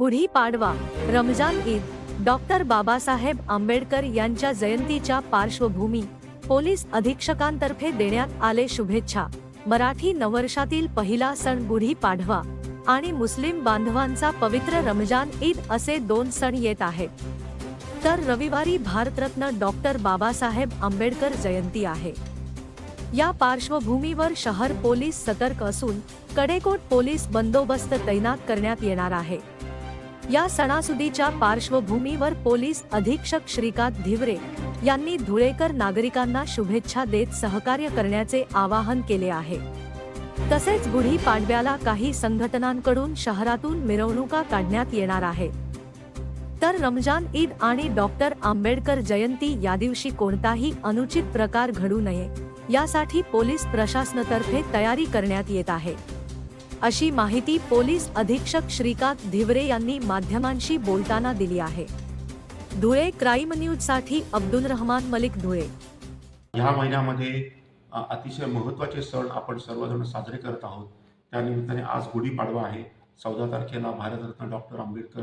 गुढी Padwa Ramzan Eid doctor Babasaheb Ambedkar यांच्या जयंतीच्या पार्श्वभूमी पोलीस अधीक्षकांतर्फे देण्यात आले शुभेच्छा. मराठी नववर्षातील पहिला सण गुढी पाडवा आणि मुस्लिम बांधवांचा पवित्र रमजान ईद असे दोन सण येत आहेत. तर रविवारी भारतरत्न डॉक्टर बाबासाहेब आंबेडकर जयंती आहे. या पार्श्वभूमीवर शहर पोलीस सतर्क असून कडेकोट पोलीस बंदोबस्त तैनात करण्यात येणार आहे. या सणासुदीच्या पार्श्वभूमीवर पोलीस अधीक्षक श्रीकांत धिवरे यांनी धुळेकर नागरिकांना शुभेच्छा देत सहकार्य करण्याचे आवाहन केले आहे. तसेच गुढी पाडव्याला काही संघटनांकडून शहरातून मिरवणुका काढण्यात येणार आहे. तर रमजान ईद आणि डॉक्टर आंबेडकर जयंती या दिवशी कोणताही अनुचित प्रकार घडू नये यासाठी पोलीस प्रशासनातर्फे तयारी करण्यात येत आहे. अशी माहिती पोलीस अधीक्षक श्रीकांत धिवरे यांनी माध्यमांशी बोलताना दिली आहे. धुळे क्राईम न्यूजसाठी अब्दुल रहमान मलिक धुळे. ह्या महिन्यामध्ये अतिशय महत्त्वाचे सण आपण सर्वजण साजरे करत आहोत. त्यानिमित्ताने आज गुढीपाडवा आहे. चौदा तारखेला भारतरत्न डॉक्टर आंबेडकर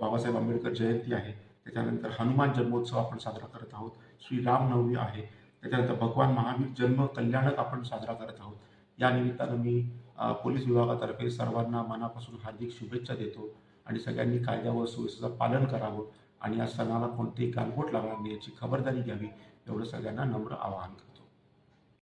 बाबासाहेब आंबेडकर जयंती आहे. त्याच्यानंतर हनुमान जन्मोत्सव आपण साजरा करत आहोत. श्री रामनवमी आहे. त्याच्यानंतर भगवान महावीर जन्म कल्याणक आपण साजरा करत आहोत. या निमित्तानं मी पोलीस विभागातर्फे सर्वांना मनापासून हार्दिक शुभेच्छा देतो आणि सगळ्यांनी कायदा व सुव्यवस्थेचं पालन करावं आणि या सणाला कोणतेही गालबोट लागणार नाही याची खबरदारी घ्यावी एवढं सगळ्यांना नम्र आवाहन करतो.